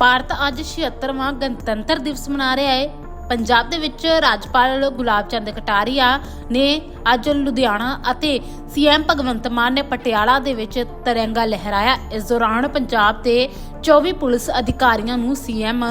ਭਾਰਤ ਅੱਜ 76ਵਾਂ ਗਣਤੰਤਰ ਦਿਵਸ ਮਨਾ ਰਿਹਾ ਹੈ। ਪੰਜਾਬ ਦੇ ਵਿੱਚ ਰਾਜਪਾਲ ਗੁਲਾਬ ਚੰਦ ਕਟਾਰੀਆ ਨੇ ਅੱਜ ਲੁਧਿਆਣਾ ਅਤੇ ਸੀਐਮ ਭਗਵੰਤ ਮਾਨ ਨੇ ਪਟਿਆਲਾ ਦੇ ਵਿੱਚ ਤਿਰੰਗਾ ਲਹਿਰਾਇਆ। ਇਸ ਦੌਰਾਨ ਪੰਜਾਬ ਦੇ 24 ਪੁਲਿਸ ਅਧਿਕਾਰੀਆਂ ਨੂੰ ਸੀਐਮ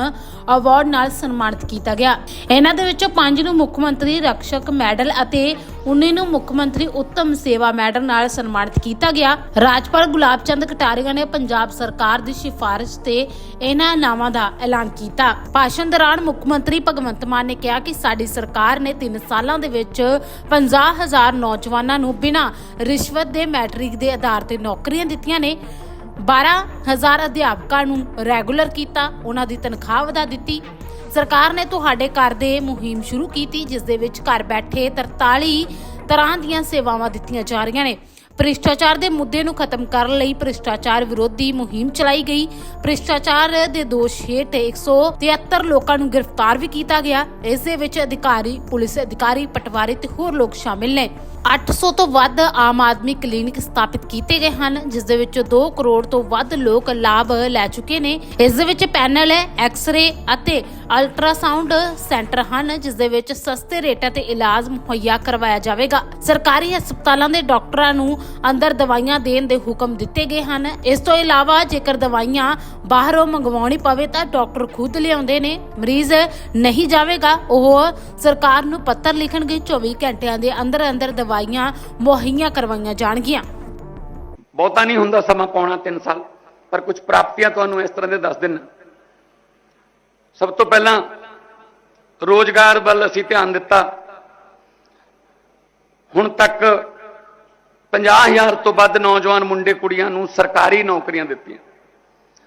ਅਵਾਰਡ ਨਾਲ ਸਨਮਾਨਿਤ ਕੀਤਾ ਗਿਆ। ਇਹਨਾਂ ਦੇ ਵਿੱਚੋਂ 5 ਨੂੰ ਮੁੱਖ ਮੰਤਰੀ, ਰਕਸ਼ਕ ਮੈਡਲ ਅਤੇ 19 ਨੂੰ ਮੁੱਖ ਮੰਤਰੀ ਉੱਤਮ ਸੇਵਾ ਮੈਡਲ ਨਾਲ ਸਨਮਾਨਿਤ ਕੀਤਾ ਗਿਆ। ਰਾਜਪਾਲ ਗੁਲਾਬ ਚੰਦ ਕਟਾਰੀਆ ਨੇ ਪੰਜਾਬ ਸਰਕਾਰ ਦੀ ਸਿਫਾਰਿਸ਼ ਤੇ ਇਹਨਾਂ ਨਾਵਾਂ ਦਾ ਐਲਾਨ ਕੀਤਾ। ਭਾਸ਼ਣ ਦੌਰਾਨ ਮੁੱਖ ਮੰਤਰੀ ਭਗਵੰਤ ਮਾਨ ਨੇ ਕਿਹਾ ਕਿ ਸਾਡੀ ਸਰਕਾਰ ਨੇ 3 ਸਾਲਾਂ ਦੇ ਵਿੱਚ 50000 ਨੌਜਵਾਨਾਂ ਨੂੰ ਬਿਨਾਂ ਰਿਸ਼ਵਤ ਦੇ ਮੈਟ੍ਰਿਕ ਦੇ ਆਧਾਰ ਤੇ ਨੌਕਰੀਆਂ ਦਿੱਤੀਆਂ ਨੇ। 12000 ਅਧਿਆਪਕਾਂ ਨੂੰ ਰੈਗੂਲਰ ਕੀਤਾ, ਉਹਨਾਂ ਦੀ ਤਨਖਾਹ ਵਧਾ ਦਿੱਤੀ। ਸਰਕਾਰ ਨੇ ਤੁਹਾਡੇ ਘਰ ਦੇ ਮੁਹਿੰਮ ਸ਼ੁਰੂ ਕੀਤੀ, ਜਿਸ ਦੇ ਵਿੱਚ ਘਰ ਬੈਠੇ 43 ਤਰ੍ਹਾਂ ਦੀਆਂ ਸੇਵਾਵਾਂ ਦਿੱਤੀਆਂ ਜਾ ਰਹੀਆਂ ਨੇ। ਭ੍ਰਿਸ਼ਟਾਚਾਰ ਦੇ ਮੁੱਦੇ ਨੂੰ ਖਤਮ ਕਰਨ ਲਈ ਭ੍ਰਿਸ਼ਟਾਚਾਰ ਵਿਰੋਧੀ ਮੁਹਿੰਮ ਚਲਾਈ ਗਈ। ਭ੍ਰਿਸ਼ਟਾਚਾਰ ਦੇ ਦੋਸ਼ ਹੇਠ 173 ਲੋਕਾਂ ਨੂੰ ਗ੍ਰਿਫਤਾਰ ਵੀ ਕੀਤਾ ਗਿਆ। ਇਸ ਦੇ ਵਿੱਚ ਅਧਿਕਾਰੀ, ਪੁਲਿਸ ਅਧਿਕਾਰੀ, ਪਟਵਾਰੀ ਤੇ ਹੋਰ ਲੋਕ ਸ਼ਾਮਿਲ ਨੇ। 800 ਤੋਂ ਵੱਧ ਆਮ ਆਦਮੀ ਕਲੀਨਿਕ ਸਥਾਪਿਤ ਕੀਤੇ ਗਏ ਹਨ, ਜਿਸ ਦੇ ਵਿੱਚ 2 ਕਰੋੜ ਤੋਂ ਵੱਧ ਲੋਕ ਲਾਭ ਲੈ ਚੁੱਕੇ ਨੇ। ਇਸ ਦੇ ਵਿੱਚ ਪੈਨਲ ਹੈ ਐਕਸ-ਰੇ ਅਤੇ ਅਲਟਰਾਸਾਊਂਡ ਸੈਂਟਰ ਹਨ, ਜਿਸ ਦੇ ਵਿੱਚ ਸਸਤੇ ਰੇਟਾਂ ਤੇ ਇਲਾਜ ਮੁਹੱਈਆ ਕਰਵਾਇਆ ਜਾਵੇਗਾ। ਸਰਕਾਰੀ ਹਸਪਤਾਲਾਂ ਦੇ ਡਾਕਟਰਾਂ ਨੂੰ ਅੰਦਰ ਦਵਾਈਆਂ ਦੇਣ ਦੇ ਹੁਕਮ ਦਿੱਤੇ ਗਏ ਹਨ। ਇਸ ਤੋਂ ਇਲਾਵਾ ਜੇਕਰ ਦਵਾਈਆਂ ਬਾਹਰੋਂ ਮੰਗਵਾਉਣੀ ਪਵੇ ਤਾਂ ਡਾਕਟਰ ਖੁਦ ਲਿਆਉਂਦੇ ਨੇ। ਮਰੀਜ਼ ਨਹੀਂ ਜਾਵੇਗਾ, ਉਹ ਸਰਕਾਰ ਨੂੰ ਪੱਤਰ ਲਿਖਣਗੇ। 24 ਘੰਟਿਆਂ ਦੇ ਅੰਦਰ ਅੰਦਰ ਦਵਾਈਆਂ ਮੁਹੱਈਆ ਕਰਵਾਈਆਂ ਜਾਣਗੀਆਂ। ਬਹੁਤਾ ਨਹੀਂ ਹੁੰਦਾ ਸਮਾਂ ਪਾਉਣਾ 3 ਸਾਲ, ਪਰ ਕੁਝ ਪ੍ਰਾਪਤੀਆਂ ਤੁਹਾਨੂੰ ਇਸ ਤਰ੍ਹਾਂ ਦੇ ਦੱਸ ਦਿੰਨਾ ਸਭ ਤੋਂ ਪਹਿਲਾਂ ਰੋਜ਼ਗਾਰ ਵੱਲ ਅਸੀਂ ਧਿਆਨ ਦਿੱਤਾ। ਹੁਣ ਤੱਕ 50000 ਤੋਂ ਵੱਧ ਨੌਜਵਾਨ ਮੁੰਡੇ ਕੁੜੀਆਂ ਨੂੰ ਸਰਕਾਰੀ ਨੌਕਰੀਆਂ ਦਿੱਤੀਆਂ।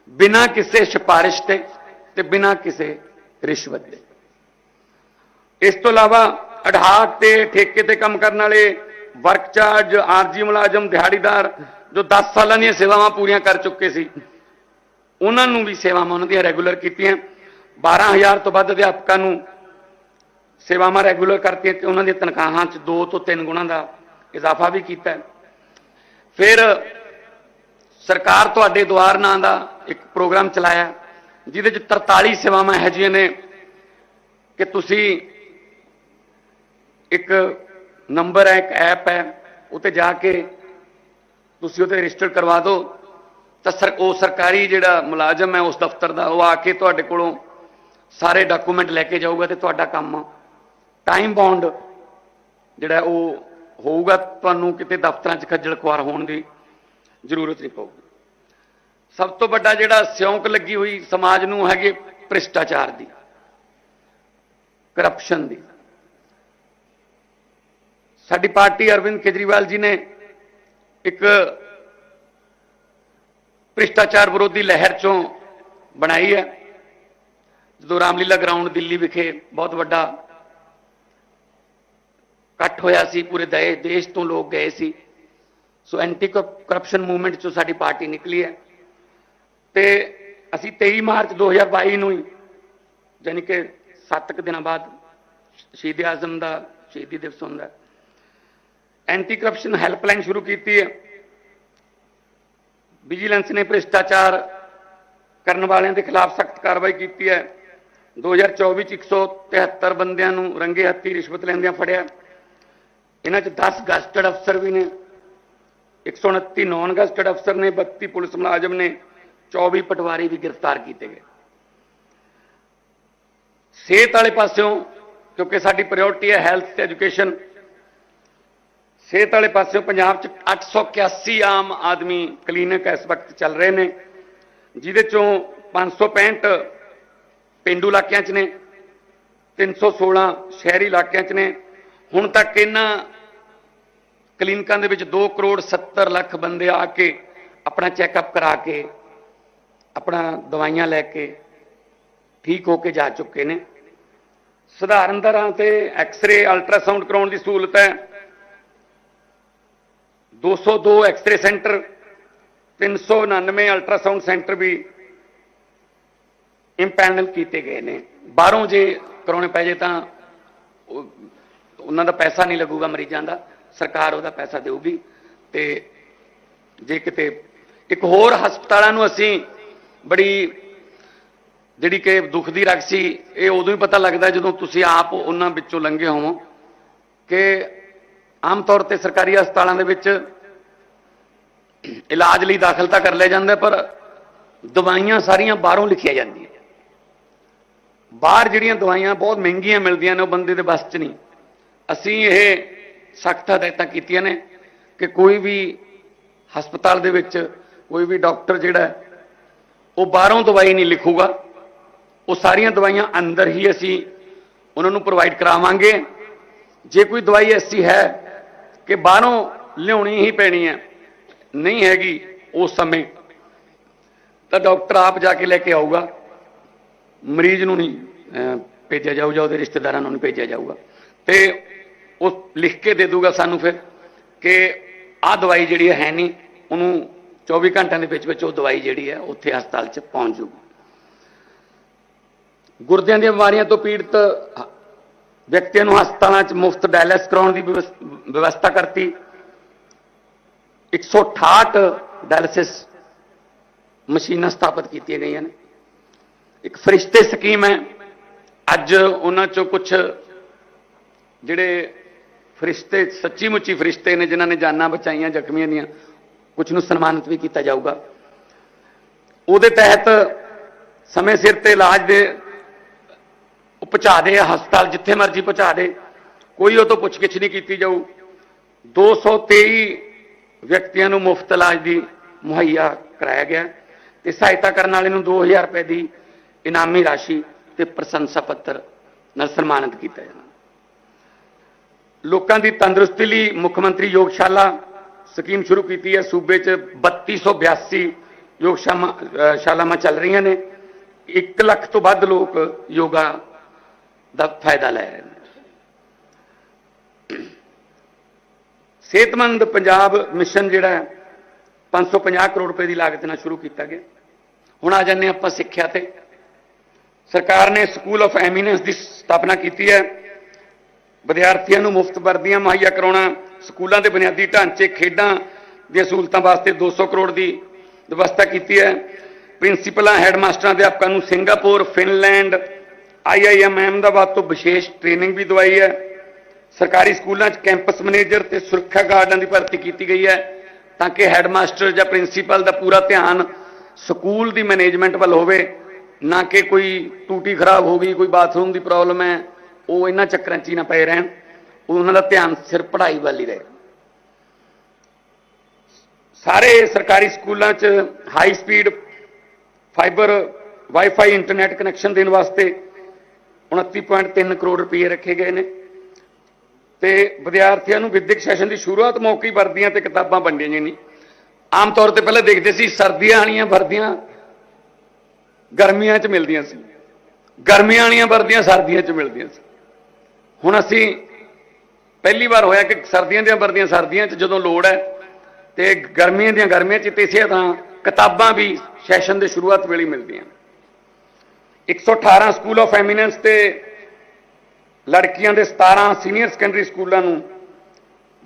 ਬਿਨਾਂ ਕਿਸੇ ਸਿਫਾਰਿਸ਼ ਤੇ ਤੇ ਬਿਨਾਂ ਕਿਸੇ ਰਿਸ਼ਵਤ ਦੇ। ਇਸ ਤੋਂ ਇਲਾਵਾ ਅਢਾਕ ਤੇ ਠੇਕੇ ਤੇ ਕੰਮ ਕਰਨ ਵਾਲੇ ਵਰਕ ਚਾਰਜ, ਆਰਜੀ ਮੁਲਾਜ਼ਮ, ਦਿਹਾੜੀਦਾਰ ਜੋ 10 ਸਾਲਾਂ ਦੀਆਂ ਸੇਵਾਵਾਂ ਪੂਰੀਆਂ ਕਰ ਚੁੱਕੇ ਸੀ, ਉਹਨਾਂ ਨੂੰ ਵੀ ਸੇਵਾਵਾਂ ਉਹਨਾਂ ਦੀਆਂ ਰੈਗੂਲਰ ਕੀਤੀਆਂ। 12000 ਤੋਂ ਵੱਧ ਅਧਿਆਪਕਾਂ ਨੂੰ ਸੇਵਾਵਾਂ ਰੈਗੂਲਰ ਕਰਤੀਆਂ ਤੇ ਉਹਨਾਂ ਦੀਆਂ ਤਨਖਾਹਾਂ 'ਚ 2 ਤੋਂ 3 ਗੁਣਾ ਦਾ ਇਜ਼ਾਫਾ ਵੀ ਕੀਤਾ। ਹੈ। ਫਿਰ ਸਰਕਾਰ ਤੁਹਾਡੇ ਦੁਆਰ ਨਾਂ ਦਾ ਇੱਕ ਪ੍ਰੋਗਰਾਮ ਚਲਾਇਆ, ਜਿਹਦੇ 'ਚ 43 ਸੇਵਾਵਾਂ ਇਹੋ ਜਿਹੀਆਂ ਨੇ ਕਿ ਤੁਸੀਂ ਇੱਕ ਨੰਬਰ ਹੈ, ਇੱਕ ਐਪ ਹੈ, ਉੱਤੇ ਜਾ ਕੇ ਤੁਸੀਂ ਉਹਤੇ ਰਜਿਸਟਰ ਕਰਵਾ ਦਿਓ। ਤਾਂ ਸਰ, ਉਹ ਸਰਕਾਰੀ ਜਿਹੜਾ ਮੁਲਾਜ਼ਮ ਹੈ, ਉਸ ਦਫ਼ਤਰ ਦਾ, ਉਹ ਆ ਕੇ ਤੁਹਾਡੇ ਕੋਲੋਂ ਸਾਰੇ ਡਾਕੂਮੈਂਟ ਲੈ ਕੇ ਜਾਊਗਾ ਤੇ ਤੁਹਾਡਾ ਕੰਮ ਟਾਈਮ ਬਾਉਂਡ ਜਿਹੜਾ ਉਹ ਹੋਊਗਾ, ਤੁਹਾਨੂੰ ਕਿਤੇ ਦਫ਼ਤਰਾਂ 'ਚ ਖੱਜਲ ਖੁਆਰ ਹੋਣ ਦੀ ਜ਼ਰੂਰਤ ਨਹੀਂ ਪਊਗੀ। ਸਭ ਤੋਂ ਵੱਡਾ ਜਿਹੜਾ ਸਿਉਂਕ ਲੱਗੀ ਹੋਈ ਸਮਾਜ ਨੂੰ ਹੈਗੇ ਭ੍ਰਿਸ਼ਟਾਚਾਰ ਦੀ ਕਰਪਸ਼ਨ ਦੀ। ਸਾਡੀ ਪਾਰਟੀ ਅਰਵਿੰਦ ਕੇਜਰੀਵਾਲ ਜੀ ਨੇ ਇੱਕ ਭ੍ਰਿਸ਼ਟਾਚਾਰ ਵਿਰੋਧੀ ਲਹਿਰ ਚੋਂ ਬਣਾਈ ਹੈ, ਜਦੋਂ ਰਾਮਲੀਲਾ ਗਰਾਊਂਡ ਦਿੱਲੀ ਵਿਖੇ ਬਹੁਤ ਵੱਡਾ ਇਕੱਠ ਹੋਇਆ ਸੀ, ਪੂਰੇ ਦੇ- ਦੇਸ਼ ਤੋਂ ਲੋਕ ਗਏ ਸੀ। ਸੋ ਐਂਟੀ ਕਰਪਸ਼ਨ ਮੂਵਮੈਂਟ ਚੋਂ ਸਾਡੀ ਪਾਰਟੀ ਨਿਕਲੀ ਹੈ। ਤੇ ਅਸੀਂ 23 ਮਾਰਚ 2022 ਨੂੰ ਹੀ ਯਾਨੀ ਕਿ 7 ਕੁ ਦਿਨਾਂ ਬਾਅਦ ਸ਼ਹੀਦ ਆਜ਼ਮ ਦਾ ਸ਼ਹੀਦੀ ਦਿਵਸ ਹੁੰਦਾ ਐਂਟੀ ਕਰਪਸ਼ਨ ਹੈਲਪਲਾਈਨ ਸ਼ੁਰੂ ਕੀਤੀ ਹੈ। ਵਿਜੀਲੈਂਸ ਨੇ ਭ੍ਰਿਸ਼ਟਾਚਾਰ ਕਰਨ ਵਾਲਿਆਂ ਦੇ ਖਿਲਾਫ ਸਖਤ ਕਾਰਵਾਈ ਕੀਤੀ ਹੈ। 2024 ਚ 173 ਬੰਦਿਆਂ ਨੂੰ ਰੰਗੇ ਹੱਥੀ ਰਿਸ਼ਵਤ ਲੈਂਦਿਆਂ ਫੜਿਆ। ਇਹਨਾਂ ਚ 10 ਗਸਟਡ ਅਫਸਰ ਵੀ ਨੇ 129 ਨਾਨ ਗਸਟਡ ਅਫਸਰ ਨੇ 32 ਪੁਲਿਸ ਮੁਲਾਜ਼ਮ ਨੇ 24 ਪਟਵਾਰੀ ਵੀ ਗ੍ਰਿਫਤਾਰ ਕੀਤੇ ਗਏ। ਸਿਹਤ ਵਾਲੇ ਪਾਸਿਓਂ, ਕਿਉਂਕਿ ਸਾਡੀ ਪ੍ਰਾਇੋਰਟੀ ਹੈ ਹੈਲਥ ਤੇ ਐਜੂਕੇਸ਼ਨ ਸਿਹਤ ਵਾਲੇ ਪਾਸਿਓਂ ਪੰਜਾਬ 'ਚ 881 ਆਮ ਆਦਮੀ ਕਲੀਨਿਕ ਇਸ ਵਕਤ ਚੱਲ ਰਹੇ ਨੇ, ਜਿਹਦੇ ਚੋਂ 565 ਪਿੰਡੂ ਇਲਾਕਿਆਂ 'ਚ ਨੇ 316 ਸ਼ਹਿਰੀ ਇਲਾਕਿਆਂ 'ਚ ਨੇ। ਹੁਣ ਤੱਕ ਇਹਨਾਂ ਕਲੀਨਿਕਾਂ ਦੇ ਵਿੱਚ 2 ਕਰੋੜ 70 ਲੱਖ ਬੰਦੇ ਆ ਕੇ ਆਪਣਾ ਚੈੱਕਅਪ ਕਰਾ ਕੇ, ਆਪਣਾ ਦਵਾਈਆਂ ਲੈ ਕੇ ਠੀਕ ਹੋ ਕੇ ਜਾ ਚੁੱਕੇ ਨੇ। ਸਧਾਰਨ ਤਰ੍ਹਾਂ ਤੇ ਐਕਸ-ਰੇ ਅਲਟਰਾਸਾਊਂਡ ਕਰਾਉਣ ਦੀ ਸਹੂਲਤ ਹੈ। 202 ਐਕਸ-ਰੇ ਸੈਂਟਰ 399 ਅਲਟਰਾਸਾਊਂਡ ਸੈਂਟਰ ਵੀ ਇੰਪੈਨਲ ਕੀਤੇ ਗਏ ਨੇ। ਬਾਹਰੋਂ ਜੇ ਕਰਾਉਣੇ ਪੈ ਜੇ ਤਾਂ ਉਹਨਾਂ ਦਾ ਪੈਸਾ ਨਹੀਂ ਲੱਗੂਗਾ ਮਰੀਜ਼ਾਂ ਦਾ। ਸਰਕਾਰ ਉਹਦਾ ਪੈਸਾ ਦੇਊਗੀ। ਤੇ ਜੇ ਕਿਤੇ ਇੱਕ ਹੋਰ ਹਸਪਤਾਲਾਂ ਨੂੰ ਅਸੀਂ ਬੜੀ ਜਿਹੜੀ ਕਿ ਦੁੱਖ ਦੀ ਰਗ ਸੀ, ਇਹ ਉਦੋਂ ਹੀ ਪਤਾ ਲੱਗਦਾ ਜਦੋਂ ਤੁਸੀਂ ਆਪ ਉਹਨਾਂ ਵਿੱਚੋਂ ਲੰਘੇ ਹੋਵੋ ਕਿ ਆਮ ਤੌਰ ਤੇ ਸਰਕਾਰੀ ਹਸਪਤਾਲਾਂ ਦੇ ਵਿੱਚ ਇਲਾਜ ਲਈ ਦਾਖਲ ਤਾਂ ਕਰ ਲਿਆ ਜਾਂਦਾ, ਪਰ ਦਵਾਈਆਂ ਸਾਰੀਆਂ ਬਾਹਰੋਂ ਲਿਖੀਆਂ ਜਾਂਦੀਆਂ। ਬਾਹਰ ਜਿਹੜੀਆਂ ਦਵਾਈਆਂ ਬਹੁਤ ਮਹਿੰਗੀਆਂ ਮਿਲਦੀਆਂ ਨੇ, ਉਹ ਬੰਦੇ ਦੇ ਬਸ 'ਚ ਨਹੀਂ। ਅਸੀਂ ਇਹ ਸਖਤ ਹਦਾਇਤਾਂ ਕੀਤੀਆਂ ਨੇ ਕਿ ਕੋਈ ਵੀ ਹਸਪਤਾਲ ਦੇ ਵਿੱਚ ਕੋਈ ਵੀ ਡਾਕਟਰ ਜਿਹੜਾ ਉਹ ਬਾਹਰੋਂ ਦਵਾਈ ਨਹੀਂ ਲਿਖੂਗਾ। ਉਹ ਸਾਰੀਆਂ ਦਵਾਈਆਂ ਅੰਦਰ ਹੀ ਅਸੀਂ ਉਹਨਾਂ ਨੂੰ ਪ੍ਰੋਵਾਈਡ ਕਰਾਵਾਂਗੇ। ਜੇ ਕੋਈ ਦਵਾਈ ਐਸੀ ਹੈ ਕਿ ਬਾਹਰੋਂ ਲਿਆਉਣੀ ਹੀ ਪੈਣੀ ਹੈ, ਨਹੀਂ ਹੈਗੀ ਉਸ ਸਮੇਂ, ਤਾਂ ਡਾਕਟਰ ਆਪ ਜਾ ਕੇ ਲੈ ਕੇ ਆਊਗਾ। ਮਰੀਜ਼ ਨੂੰ ਨਹੀਂ ਭੇਜਿਆ ਜਾਊਗਾ, ਉਹਦੇ ਰਿਸ਼ਤੇਦਾਰਾਂ ਨੂੰ ਨਹੀਂ ਭੇਜਿਆ ਜਾਊਗਾ। ਤੇ ਉਹ ਲਿਖ ਕੇ ਦੇ ਦੂਗਾ ਸਾਨੂੰ ਫਿਰ ਕਿ ਆਹ ਦਵਾਈ ਜਿਹੜੀ ਹੈ ਨਹੀਂ, ਉਹਨੂੰ 24 ਘੰਟਿਆਂ ਦੇ ਵਿੱਚ ਵਿੱਚ ਉਹ ਦਵਾਈ ਜਿਹੜੀ ਹੈ ਉੱਥੇ ਹਸਪਤਾਲ 'ਚ ਪਹੁੰਚ ਜੂਗੀ। ਗੁਰਦਿਆਂ ਦੀਆਂ ਬਿਮਾਰੀਆਂ ਤੋਂ ਪੀੜਤ ਵਿਅਕਤੀਆਂ ਨੂੰ ਹਸਪਤਾਲਾਂ 'ਚ ਮੁਫਤ ਡਾਇਲਿਸ ਕਰਾਉਣ ਦੀ ਵਿਵਸ- ਵਿਵਸਥਾ ਕਰਤੀ। 168 ਡਾਇਲਿਸਿਸ ਮਸ਼ੀਨਾਂ ਸਥਾਪਿਤ ਕੀਤੀਆਂ ਗਈਆਂ ਨੇ। ਇੱਕ ਫਰਿਸ਼ਤੇ ਸਕੀਮ ਹੈ। ਅੱਜ ਉਹਨਾਂ ਚੋਂ ਕੁਝ ਜਿਹੜੇ ਫਰਿਸ਼ਤੇ, ਸੱਚੀ ਮੁੱਚੀ ਫਰਿਸ਼ਤੇ ਨੇ ਜਿਨ੍ਹਾਂ ਨੇ ਜਾਨਾਂ ਬਚਾਈਆਂ, ਜ਼ਖਮੀਆਂ ਦੀਆਂ ਕੁਝ ਨੂੰ ਸਨਮਾਨਿਤ ਵੀ ਕੀਤਾ ਜਾਊਗਾ। ਉਹਦੇ ਤਹਿਤ ਸਮੇਂ ਸਿਰ ਤੇ ਇਲਾਜ ਦੇ ਉਹ ਪਹੁੰਚਾ ਦੇ, ਹਸਪਤਾਲ ਜਿੱਥੇ ਮਰਜ਼ੀ ਪਹੁੰਚਾ ਦੇ, ਕੋਈ ਉਹ ਤੋਂ ਪੁੱਛਗਿੱਛ ਨਹੀਂ ਕੀਤੀ ਜਾਊ। 223 ਵਿਅਕਤੀਆਂ ਨੂੰ ਮੁਫਤ ਇਲਾਜ ਦੀ ਮੁਹੱਈਆ ਕਰਾਇਆ ਗਿਆ ਤੇ ਸਹਾਇਤਾ ਕਰਨ ਵਾਲੇ ਨੂੰ 2000 ਰੁਪਏ ਦੀ ਇਨਾਮੀ ਰਾਸ਼ੀ ਤੇ ਪ੍ਰਸ਼ੰਸਾ ਪੱਤਰ ਨਾਲ ਸਨਮਾਨਿਤ ਕੀਤਾ ਜਾਣਾ। ਲੋਕਾਂ ਦੀ ਤੰਦਰੁਸਤੀ ਲਈ ਮੁੱਖ ਮੰਤਰੀ ਯੋਗਸ਼ਾਲਾ ਸਕੀਮ ਸ਼ੁਰੂ ਕੀਤੀ ਹੈ। ਸੂਬੇ 'ਚ 3282 ਯੋਗਸ਼ਾਮਾ ਅਹ ਸ਼ਾਲਾਵਾਂ ਚੱਲ ਰਹੀਆਂ ਨੇ। 1 ਲੱਖ ਤੋਂ ਵੱਧ ਲੋਕ ਯੋਗਾ ਦਾ ਫਾਇਦਾ ਲੈ ਰਹੇ ਨੇ। ਸਿਹਤਮੰਦ ਪੰਜਾਬ ਮਿਸ਼ਨ ਜਿਹੜਾ ਹੈ 550 ਕਰੋੜ ਰੁਪਏ ਦੀ ਲਾਗਤ ਨਾਲ ਸ਼ੁਰੂ ਕੀਤਾ ਗਿਆ। ਹੁਣ ਆ ਜਾਂਦੇ ਹਾਂ ਆਪਾਂ ਸਿੱਖਿਆ ਤੇ। ਸਰਕਾਰ ਨੇ ਸਕੂਲ ਆਫ ਐਮੀਨੈਂਸ ਦੀ ਸਥਾਪਨਾ ਕੀਤੀ ਹੈ। ਵਿਦਿਆਰਥੀਆਂ ਨੂੰ ਮੁਫਤ ਵਰਦੀਆਂ ਮੁਹੱਈਆ ਕਰਾਉਣਾ, ਸਕੂਲਾਂ ਦੇ ਬੁਨਿਆਦੀ ਢਾਂਚੇ, ਖੇਡਾਂ ਦੀਆਂ ਸਹੂਲਤਾਂ ਵਾਸਤੇ 200 ਕਰੋੜ ਦੀ ਵਿਵਸਥਾ ਕੀਤੀ ਹੈ। ਪ੍ਰਿੰਸੀਪਲਾਂ, ਹੈਡਮਾਸਟਰਾਂ, ਅਧਿਆਪਕਾਂ ਨੂੰ ਸਿੰਗਾਪੁਰ, ਫਿਨਲੈਂਡ ਆਈਆਈਐਮ ਅਹਿਮਦਾਬਾਦ ਤੋਂ ਵਿਸ਼ੇਸ਼ ਟ੍ਰੇਨਿੰਗ ਵੀ ਦਵਾਈ ਹੈ। ਸਰਕਾਰੀ ਸਕੂਲਾਂ 'ਚ ਕੈਂਪਸ ਮੈਨੇਜਰ ਤੇ ਸੁਰੱਖਿਆ ਗਾਰਡਾਂ ਦੀ ਭਰਤੀ ਕੀਤੀ ਗਈ ਹੈ ਤਾਂ ਕਿ ਹੈਡਮਾਸਟਰ ਜਾਂ ਪ੍ਰਿੰਸੀਪਲ ਦਾ ਪੂਰਾ ਧਿਆਨ ਸਕੂਲ ਦੀ ਮੈਨੇਜਮੈਂਟ ਵੱਲ ਹੋਵੇ, ਨਾ ਕਿ ਕੋਈ ਟੂਟੀ ਖਰਾਬ ਹੋ ਗਈ, ਕੋਈ ਬਾਥਰੂਮ ਦੀ ਪ੍ਰੋਬਲਮ ਹੈ। ਉਹ ਇਹਨਾਂ ਚੱਕਰਾਂ 'ਚ ਹੀ ਨਾ ਪਏ ਰਹਿਣ। ਉਹਨਾਂ ਦਾ ਧਿਆਨ ਸਿਰ ਪੜ੍ਹਾਈ ਵੱਲ ਹੀ ਰਹੇ। ਸਾਰੇ ਸਰਕਾਰੀ ਸਕੂਲਾਂ 'ਚ high speed fibre wifi internet connection ਦੇਣ ਵਾਸਤੇ 29.3 ਕਰੋੜ ਰੁਪਏ ਰੱਖੇ ਗਏ ਨੇ। ਤੇ ਵਿਦਿਆਰਥੀਆਂ ਨੂੰ ਵਿਦਿਅਕ ਸੈਸ਼ਨ ਦੀ ਸ਼ੁਰੂਆਤ ਮੌਕੇ ਵਰਦੀਆਂ ਤੇ ਕਿਤਾਬਾਂ ਵੰਡੀਆਂ ਗਈਆਂ ਆਮ ਤੌਰ ਤੇ ਪਹਿਲਾਂ ਦੇਖਦੇ ਸੀ ਸਰਦੀਆਂ ਵਾਲੀਆਂ ਵਰਦੀਆਂ ਗਰਮੀਆਂ 'ਚ ਮਿਲਦੀਆਂ ਸੀ। ਗਰਮੀਆਂ ਵਾਲੀਆਂ ਵਰਦੀਆਂ ਸਰਦੀਆਂ 'ਚ ਮਿਲਦੀਆਂ ਸੀ। ਹੁਣ ਅਸੀਂ ਪਹਿਲੀ ਵਾਰ ਹੋਇਆ ਕਿ ਸਰਦੀਆਂ ਦੀਆਂ ਵਰਦੀਆਂ, ਸਰਦੀਆਂ 'ਚ ਜਦੋਂ ਲੋੜ ਹੈ ਤੇ ਗਰਮੀਆਂ ਦੀਆਂ ਗਰਮੀਆਂ 'ਚ ਤੇ ਇਸੇ ਤਰ੍ਹਾਂ ਕਿਤਾਬਾਂ ਵੀ ਸੈਸ਼ਨ ਦੇ ਸ਼ੁਰੂਆਤ ਵੇਲੇ ਹੀ ਮਿਲਦੀਆਂ 118 ਸਕੂਲ ਆਫ ਐਮੀਨੈਂਸ ਤੇ ਲੜਕੀਆਂ ਦੇ 17 ਸੀਨੀਅਰ ਸੈਕੰਡਰੀ ਸਕੂਲਾਂ ਨੂੰ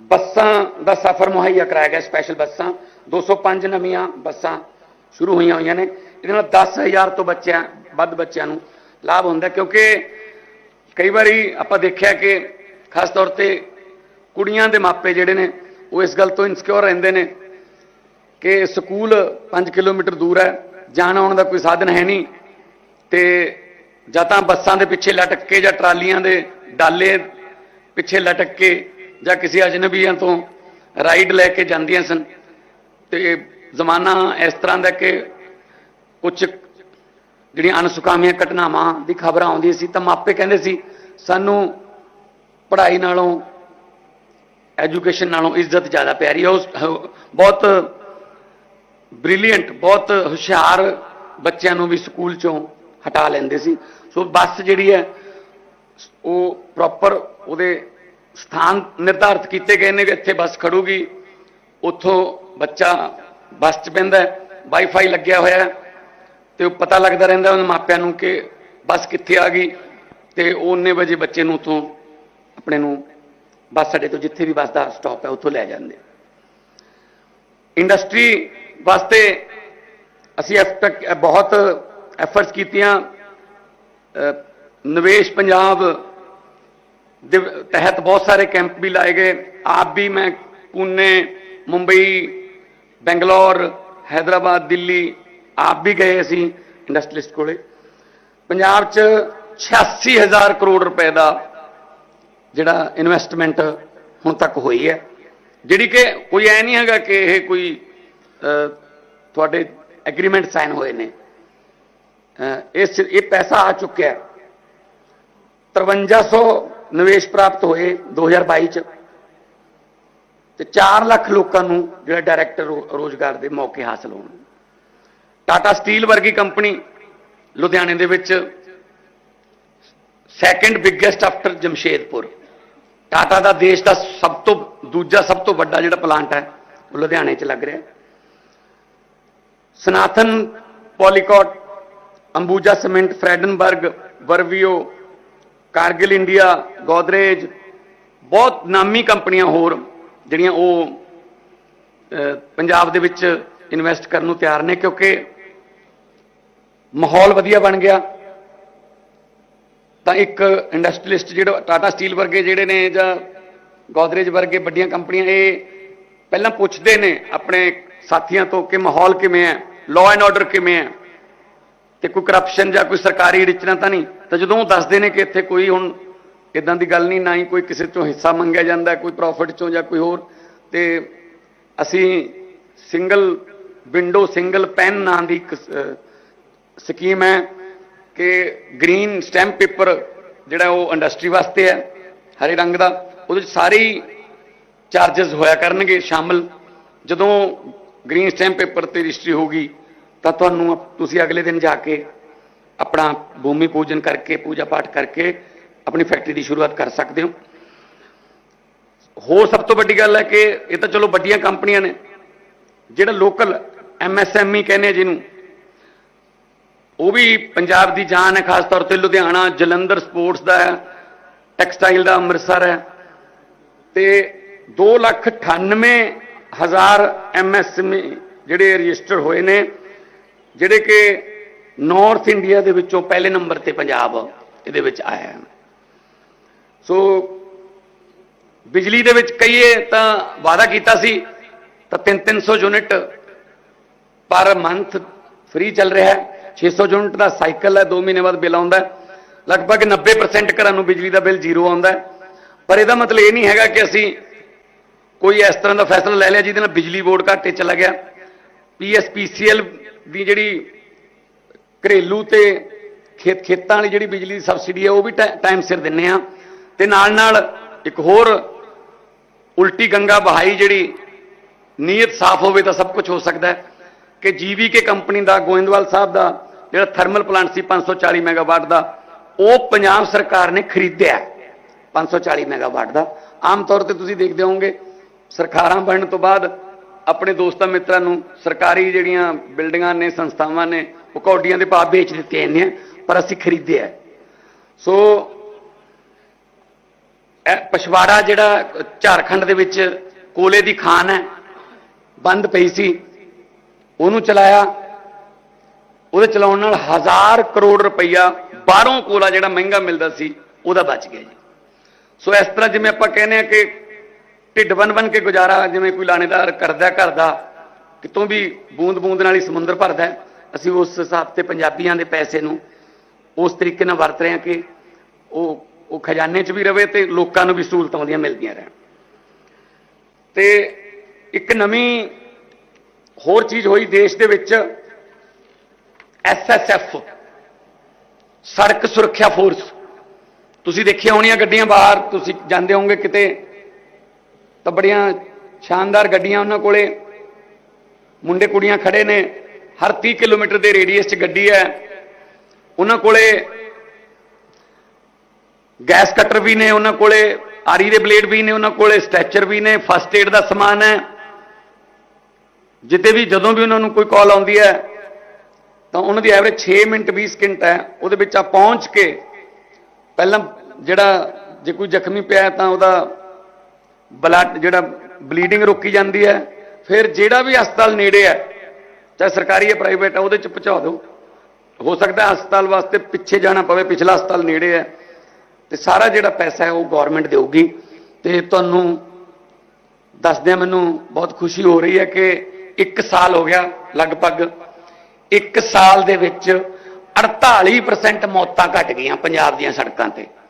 ਬੱਸਾਂ ਦਾ ਸਫ਼ਰ ਮੁਹੱਈਆ ਕਰਾਇਆ ਗਿਆ ਸਪੈਸ਼ਲ ਬੱਸਾਂ। 205 ਨਵੀਆਂ ਬੱਸਾਂ ਸ਼ੁਰੂ ਹੋਈਆਂ ਹੋਈਆਂ ਨੇ। ਇਹਦੇ ਨਾਲ 10000 ਤੋਂ ਬੱਚਿਆਂ, ਵੱਧ ਬੱਚਿਆਂ ਨੂੰ ਲਾਭ ਹੁੰਦਾ ਕਿਉਂਕਿ ਕਈ ਵਾਰੀ ਆਪਾਂ ਦੇਖਿਆ ਕਿ ਖਾਸ ਤੌਰ ਤੇ ਕੁੜੀਆਂ ਦੇ ਮਾਪੇ ਜਿਹੜੇ ਨੇ, ਉਹ ਇਸ ਗੱਲ ਤੋਂ ਇਨਸਿਕਿਉਰ ਰਹਿੰਦੇ ਨੇ ਕਿ ਸਕੂਲ 5 ਕਿਲੋਮੀਟਰ ਦੂਰ ਹੈ, ਜਾਣ ਆਉਣ ਦਾ ਕੋਈ ਸਾਧਨ ਹੈ ਨਹੀਂ ਤੇ ਜਾਂ ਤਾਂ ਬੱਸਾਂ ਦੇ ਪਿੱਛੇ ਲਟਕ ਕੇ ਜਾਂ ਟਰਾਲੀਆਂ ਦੇ ਡਾਲੇ ਪਿੱਛੇ ਲਟਕ ਕੇ ਜਾਂ ਕਿਸੇ ਅਜਨਬੀਆਂ ਤੋਂ ਰਾਈਡ ਲੈ ਕੇ ਜਾਂਦੀਆਂ ਸਨ ਤੇ ਜ਼ਮਾਨਾ ਇਸ ਤਰ੍ਹਾਂ ਦਾ ਕਿ ਕੁਝ ਜਿਹੜੀਆਂ ਅਨਸੁਕਾਮੀਆਂ ਘਟਨਾਵਾਂ ਦੀ ਖਬਰਾਂ ਆਉਂਦੀਆਂ ਸੀ ਤਾਂ ਮਾਪੇ ਕਹਿੰਦੇ ਸੀ, ਸਾਨੂੰ ਪੜ੍ਹਾਈ ਨਾਲੋਂ ਐਜੂਕੇਸ਼ਨ ਨਾਲੋਂ ਇੱਜ਼ਤ ਜ਼ਿਆਦਾ ਪਿਆਰੀ ਹੈ ਉਸ ਬਹੁਤ ਬ੍ਰਿਲੀਅੰਟ ਬਹੁਤ ਹੁਸ਼ਿਆਰ ਬੱਚਿਆਂ ਨੂੰ ਵੀ ਸਕੂਲ ਚੋਂ ਹਟਾ ਲੈਂਦੇ ਸੀ। ਸੋ ਬੱਸ ਜਿਹੜੀ ਹੈ, ਉਹ ਪ੍ਰੋਪਰ ਉਹਦੇ ਸਥਾਨ ਨਿਰਧਾਰਿਤ ਕੀਤੇ ਗਏ ਨੇ ਵੀ ਇੱਥੇ ਬੱਸ ਖੜੂਗੀ। ਉੱਥੋਂ ਬੱਚਾ ਬੱਸ 'ਚ ਪੈਂਦਾ ਵਾਈਫਾਈ ਲੱਗਿਆ ਹੋਇਆ ਹੈ। ਤੇ ਉਹ ਪਤਾ ਲੱਗਦਾ ਰਹਿੰਦਾ ਉਹਨਾਂ ਮਾਪਿਆਂ ਨੂੰ ਕਿ ਬੱਸ ਕਿੱਥੇ ਆ ਗਈ ਤੇ ਉਹ 9 ਵਜੇ ਬੱਚੇ ਨੂੰ ਉਥੋਂ ਆਪਣੇ ਨੂੰ ਬੱਸ ਸਾਡੇ ਤੋਂ ਜਿੱਥੇ ਵੀ ਬੱਸ ਦਾ ਸਟਾਪ ਹੈ ਉੱਥੋਂ ਲੈ ਜਾਂਦੇ ਇੰਡਸਟਰੀ ਵਾਸਤੇ ਅਸੀਂ ਐਫਟਕ ਬਹੁਤ ਐਫਰਟਸ ਕੀਤੀਆਂ ਨਿਵੇਸ਼ ਪੰਜਾਬ ਦੇ ਤਹਿਤ ਬਹੁਤ ਸਾਰੇ ਕੈਂਪ ਵੀ ਲਾਏ ਗਏ। ਆਪ ਵੀ ਮੈਂ ਪੂਨੇ ਮੁੰਬਈ, ਬੈਂਗਲੌਰ ਹైదరాబాద్ ਦਿੱਲੀ ਆਪ ਵੀ ਗਏ ਅਸੀਂ ਇੰਡਸਟਰੀਲਿਸਟ ਕੋਲੇ। ਪੰਜਾਬ 'ਚ 86000 ਕਰੋੜ ਰੁਪਏ ਦਾ ਜਿਹੜਾ ਇਨਵੈਸਟਮੈਂਟ ਹੁਣ ਤੱਕ ਹੋਈ ਹੈ। ਜਿਹੜੀ ਕਿ ਕੋਈ ਐ ਨਹੀਂ ਹੈਗਾ ਕਿ ਇਹ ਕੋਈ ਤੁਹਾਡੇ ਐਗਰੀਮੈਂਟ ਸਾਈਨ ਹੋਏ ਨੇ। ਇਸ ਇਹ ਪੈਸਾ ਆ ਚੁੱਕਿਆ ਹੈ। 5300 ਨਿਵੇਸ਼ ਪ੍ਰਾਪਤ ਹੋਏ 2022 ਚ। ਤੇ 4 ਲੱਖ ਲੋਕਾਂ ਨੂੰ ਜਿਹੜਾ ਡਾਇਰੈਕਟ ਰੋਜ਼ਗਾਰ ਦੇ ਮੌਕੇ ਹਾਸਲ ਹੋਣ। ਟਾਟਾ ਸਟੀਲ ਵਰਗੀ ਕੰਪਨੀ ਲੁਧਿਆਣੇ ਦੇ ਵਿੱਚ second biggest after Jamshedpur Tata ਦਾ ਦੇਸ਼ ਦਾ ਸਭ ਤੋਂ ਦੂਜਾ ਸਭ ਤੋਂ ਵੱਡਾ ਜਿਹੜਾ ਪਲਾਂਟ ਹੈ, ਉਹ ਲੁਧਿਆਣੇ 'ਚ ਲੱਗ ਰਿਹਾ Sanathan Polycot, Ambuja cement, Freudenberg, Verbio, Cargill India, Godrej, ਬਹੁਤ ਨਾਮੀ ਕੰਪਨੀਆਂ ਹੋਰ, ਜਿਹੜੀਆਂ ਉਹ ਪੰਜਾਬ ਦੇ ਵਿੱਚ ਇਨਵੈਸਟ ਕਰਨ ਨੂੰ ਤਿਆਰ ਨੇ ਕਿਉਂਕਿ ਮਾਹੌਲ ਵਧੀਆ ਬਣ ਗਿਆ। ਤਾਂ ਇੱਕ ਇੰਡਸਟਰੀਲਿਸਟ ਜਿਹੜਾ ਟਾਟਾ ਸਟੀਲ ਵਰਗੇ ਜਿਹੜੇ ਨੇ ਜਾਂ ਗੋਦਰੇਜ ਵਰਗੇ ਵੱਡੀਆਂ ਕੰਪਨੀਆਂ, ਇਹ ਪਹਿਲਾਂ ਪੁੱਛਦੇ ਨੇ ਆਪਣੇ ਸਾਥੀਆਂ ਤੋਂ ਕਿ ਮਾਹੌਲ ਕਿਵੇਂ ਹੈ ਲਾਅ ਐਂਡ ਆਰਡਰ ਕਿਵੇਂ ਹੈ, ਤੇ ਕੋਈ ਕਰਪਸ਼ਨ ਜਾਂ ਕੋਈ ਸਰਕਾਰੀ ਰਿਚਨਾ ਤਾਂ ਨਹੀਂ। ਤਾਂ ਜਦੋਂ ਉਹ ਦੱਸਦੇ ਨੇ ਕਿ ਇੱਥੇ ਕੋਈ ਹੁਣ ਇਦਾਂ ਦੀ ਗੱਲ ਨਹੀਂ, ਨਾ ਹੀ ਕੋਈ ਕਿਸੇ ਤੋਂ ਹਿੱਸਾ ਮੰਗਿਆ ਜਾਂਦਾ, ਕੋਈ ਪ੍ਰੋਫਿਟ ਚੋਂ ਜਾਂ ਕੋਈ ਹੋਰ, ਤੇ ਅਸੀਂ ਸਿੰਗਲ ਵਿੰਡੋ ਸਿੰਗਲ ਪੈਨ ਨਾਂ ਦੀ ਇੱਕ ਸਕੀਮ ਹੈ ਕਿ ਗ੍ਰੀਨ ਸਟੈਂਪ ਪੇਪਰ ਜਿਹੜਾ ਉਹ ਇੰਡਸਟਰੀ ਵਾਸਤੇ ਹੈ, ਹਰੇ ਰੰਗ ਦਾ। ਉਹਦੇ ਵਿੱਚ ਸਾਰੇ ਹੀ ਚਾਰजेस ਹੋਇਆ ਕਰਨਗੇ ਸ਼ਾਮਲ। ਜਦੋਂ ਗ੍ਰੀਨ ਸਟੈਂਪ ਪੇਪਰ ਤੇ ਰਜਿਸਟਰੀ ਹੋਗੀ ਤਾਂ ਤੁਹਾਨੂੰ ਤੁਸੀਂ ਅਗਲੇ ਦਿਨ ਜਾ ਕੇ ਆਪਣਾ ਭੂਮੀ ਪੂਜਨ ਕਰਕੇ, ਪੂਜਾ ਪਾਠ ਕਰਕੇ ਆਪਣੀ ਫੈਕਟਰੀ ਦੀ ਸ਼ੁਰੂਆਤ ਕਰ ਸਕਦੇ ਹੋ। ਹੋਰ ਸਭ ਤੋਂ ਵੱਡੀ ਗੱਲ ਹੈ ਕਿ ਇਹ ਤਾਂ ਚਲੋ ਵੱਡੀਆਂ ਕੰਪਨੀਆਂ ਨੇ। ਜਿਹੜਾ ਲੋਕਲ ਐਮਐਸਐਮਈ ਕਹਿੰਦੇ ਜਿਹਨੂੰ, ਉਹ ਵੀ ਪੰਜਾਬ ਦੀ ਜਾਨ ਹੈ, ਖਾਸ ਤੌਰ ਤੇ ਲੁਧਿਆਣਾ, ਜਲੰਧਰ ਸਪੋਰਟਸ ਦਾ ਹੈ, ਟੈਕਸਟਾਈਲ ਦਾ ਅੰਮ੍ਰਿਤਸਰ ਹੈ। ਤੇ 298000 ਐਮਐਸਐਮਈ ਜਿਹੜੇ ਰਜਿਸਟਰ ਹੋਏ ਨੇ, ਜਿਹੜੇ ਕਿ ਨਾਰਥ ਇੰਡੀਆ ਦੇ ਵਿੱਚੋਂ ਪਹਿਲੇ ਨੰਬਰ ਤੇ ਪੰਜਾਬ ਇਹਦੇ ਵਿੱਚ ਆਇਆ ਹੈ। ਸੋ ਬਿਜਲੀ ਦੇ ਵਿੱਚ ਕਹੀਏ ਤਾਂ ਵਾਅਦਾ ਕੀਤਾ ਸੀ ਤਾਂ 3-300 ਯੂਨਿਟ ਪਰ ਮੰਥ ਫ੍ਰੀ ਚੱਲ ਰਿਹਾ ਹੈ। 600 ਯੂਨਿਟ ਦਾ ਸਾਈਕਲ ਹੈ 2 ਮਹੀਨੇ ਬਾਅਦ ਬਿੱਲ ਆਉਂਦਾ ਲਗਭਗ 90% ਘਰਾਂ ਨੂੰ ਬਿਜਲੀ ਦਾ ਬਿੱਲ ਜ਼ੀਰੋ ਆਉਂਦਾ ਪਰ ਇਹਦਾ ਮਤਲਬ ਇਹ ਨਹੀਂ ਹੈਗਾ ਕਿ ਅਸੀਂ ਕੋਈ ਇਸ ਤਰ੍ਹਾਂ ਦਾ ਫੈਸਲਾ ਲੈ ਲਿਆ ਜਿਹਦੇ ਨਾਲ ਬਿਜਲੀ ਬੋਰਡ ਘਾਟੇ ਚਲਾ ਗਿਆ। ਪੀਐਸਪੀਸੀਐਲ ਦੀ ਜਿਹੜੀ ਘਰੇਲੂ ਤੇ ਖੇਤ, ਖੇਤਾਂ ਵਾਲੀ ਜਿਹੜੀ ਬਿਜਲੀ ਦੀ ਸਬਸਿਡੀ ਹੈ, ਉਹ ਵੀ ਟਾਈਮ ਸਿਰ ਦਿੰਨੇ ਆ ਤੇ ਨਾਲ ਨਾਲ ਇੱਕ ਹੋਰ ਉਲਟੀ ਗੰਗਾ ਬਹਾਈ ਜਿਹੜੀ ਨੀਅਤ ਸਾਫ਼ ਹੋਵੇ ਤਾਂ ਸਭ ਕੁਝ ਹੋ ਸਕਦਾ ਹੈ ਕਿ ਜੀਵੀਕੇ ਕੰਪਨੀ ਦਾ, ਗੋਇੰਦਵਾਲ ਸਾਹਿਬ ਦਾ, ਜਿਹੜਾ ਥਰਮਲ ਪਲਾਂਟ ਸੀ 540 ਮੈਗਾਵਾਟ ਦਾ, ਉਹ ਪੰਜਾਬ ਸਰਕਾਰ ਨੇ ਖਰੀਦਿਆ ਹੈ। 540 ਮੈਗਾਵਾਟ ਦਾ ਆਮ ਤੌਰ ਤੇ ਤੁਸੀਂ ਦੇਖਦੇ ਹੋਵੋਗੇ, ਸਰਕਾਰਾਂ ਬਣਨ ਤੋਂ ਬਾਅਦ ਆਪਣੇ ਦੋਸਤਾਂ ਮਿੱਤਰਾਂ ਨੂੰ ਸਰਕਾਰੀ ਜਿਹੜੀਆਂ ਬਿਲਡਿੰਗਾਂ ਨੇ, ਸੰਸਥਾਵਾਂ ਨੇ, ਉਹ ਕੌਡੀਆਂ ਦੇ ਭਾਅ ਵੇਚ ਦਿੱਤੀਆਂ ਨੇ ਪਰ ਅਸੀਂ ਖਰੀਦਿਆ ਹੈ। ਸੋ, ਇਹ ਜਿਹੜਾ ਝਾਰਖੰਡ ਦੇ ਵਿੱਚ ਕੋਲੇ ਦੀ ਖਾਨ ਹੈ ਬੰਦ ਪਈ ਸੀ। ਉਹਨੂੰ ਚਲਾਇਆ। ਉਹਦੇ ਚਲਾਉਣ ਨਾਲ ਹਜ਼ਾਰ ਕਰੋੜ ਰੁਪਈਆ ਬਾਹਰੋਂ ਕੋਲਾ ਜਿਹੜਾ ਮਹਿੰਗਾ ਮਿਲਦਾ ਸੀ, ਉਹਦਾ ਬਚ ਗਿਆ ਜੀ। ਸੋ ਇਸ ਤਰ੍ਹਾਂ ਜਿਵੇਂ ਆਪਾਂ ਕਹਿੰਦੇ ਆ ਕਿ ਢਿੱਡ ਬਨ ਬਨ ਕੇ ਗੁਜ਼ਾਰਾ ਜਿਵੇਂ ਕੋਈ ਲਾਣੇਦਾਰ ਕਰਦਾ ਘਰ ਦਾ, ਕਿਤੋਂ ਵੀ ਬੂੰਦ ਬੂੰਦ ਨਾਲ ਹੀ ਸਮੁੰਦਰ ਭਰਦਾ ਅਸੀਂ ਉਸ ਹਿਸਾਬ ਤੇ ਪੰਜਾਬੀਆਂ ਦੇ ਪੈਸੇ ਨੂੰ ਉਸ ਤਰੀਕੇ ਨਾਲ ਵਰਤ ਰਹੇ ਹਾਂ ਕਿ ਉਹ ਉਹ ਖਜ਼ਾਨੇ 'ਚ ਵੀ ਰਵੇ ਤੇ ਲੋਕਾਂ ਨੂੰ ਵੀ ਸਹੂਲਤਾਂ ਉਹਦੀਆਂ ਮਿਲਦੀਆਂ ਰਹਿਣ। ਤੇ ਇੱਕ ਨਵੀਂ ਹੋਰ ਚੀਜ਼ ਹੋਈ ਦੇਸ਼ ਦੇ ਵਿੱਚ ਐਸਐਸਐਫ ਸੜਕ ਸੁਰੱਖਿਆ ਫੋਰਸ। ਤੁਸੀਂ ਦੇਖਿਆ ਹੋਣੀਆਂ ਗੱਡੀਆਂ ਬਾਹਰ, ਤੁਸੀਂ ਜਾਂਦੇ ਹੋਵੋਗੇ ਕਿਤੇ, ਤਾਂ ਬੜੀਆਂ ਸ਼ਾਨਦਾਰ ਗੱਡੀਆਂ ਉਹਨਾਂ ਕੋਲੇ। ਮੁੰਡੇ ਕੁੜੀਆਂ ਖੜੇ ਨੇ, ਹਰ 30 ਕਿਲੋਮੀਟਰ ਦੇ ਰੇਡੀਅਸ 'ਚ ਗੱਡੀ ਹੈ। ਉਹਨਾਂ ਕੋਲੇ ਗੈਸ ਕਟਰ ਵੀ ਨੇ, ਉਹਨਾਂ ਕੋਲੇ ਆਰੀ ਦੇ ਬਲੇਡ ਵੀ ਨੇ, ਉਹਨਾਂ ਕੋਲੇ ਸਟੈਚਰ ਵੀ ਨੇ, ਫਸਟ ਏਡ ਦਾ ਸਮਾਨ ਹੈ। ਜਿੱਤੇ ਵੀ ਜਦੋਂ ਵੀ ਉਹਨਾਂ ਨੂੰ ਕੋਈ ਕਾਲ ਆਉਂਦੀ ਹੈ, ਤਾਂ ਉਹਨਾਂ ਦੀ ਐਵਰੇਜ 6 ਮਿੰਟ 20 ਸਕਿੰਟ ਹੈ, ਉਹਦੇ ਵਿੱਚ ਆ ਪਹੁੰਚ ਕੇ ਪਹਿਲਾਂ ਜਿਹੜਾ ਜੇ ਕੋਈ ਜ਼ਖਮੀ ਪਿਆ ਤਾਂ ਉਹਦਾ ਬਲੱਡ ਜਿਹੜਾ ਬਲੀਡਿੰਗ ਰੋਕੀ ਜਾਂਦੀ ਹੈ। ਫਿਰ ਜਿਹੜਾ ਵੀ ਹਸਪਤਾਲ ਨੇੜੇ ਹੈ, ਚਾਹੇ ਸਰਕਾਰੀ ਹੈ ਪ੍ਰਾਈਵੇਟ ਹੈ, ਉਹਦੇ ਚ ਪਹੁੰਚਾ ਦਿਓ। ਹੋ ਸਕਦਾ ਹਸਪਤਾਲ ਵਾਸਤੇ ਪਿੱਛੇ ਜਾਣਾ ਪਵੇ, ਪਿਛਲਾ ਹਸਪਤਾਲ ਨੇੜੇ ਹੈ, ਤੇ ਸਾਰਾ ਜਿਹੜਾ ਪੈਸਾ ਹੈ, ਉਹ ਗਵਰਨਮੈਂਟ ਦੇਊਗੀ। ਤੇ ਤੁਹਾਨੂੰ ਦੱਸਦਿਆਂ ਮੈਨੂੰ ਬਹੁਤ ਖੁਸ਼ੀ ਹੋ ਰਹੀ ਹੈ ਕਿ 1 ਸਾਲ ਹੋ ਗਿਆ ਲਗਭਗ। 1 ਸਾਲ ਦੇ ਵਿੱਚ 48% ਮੌਤਾਂ ਘਟ ਗਈਆਂ ਪੰਜਾਬ ਦੀਆਂ ਸੜਕਾਂ ਤੇ।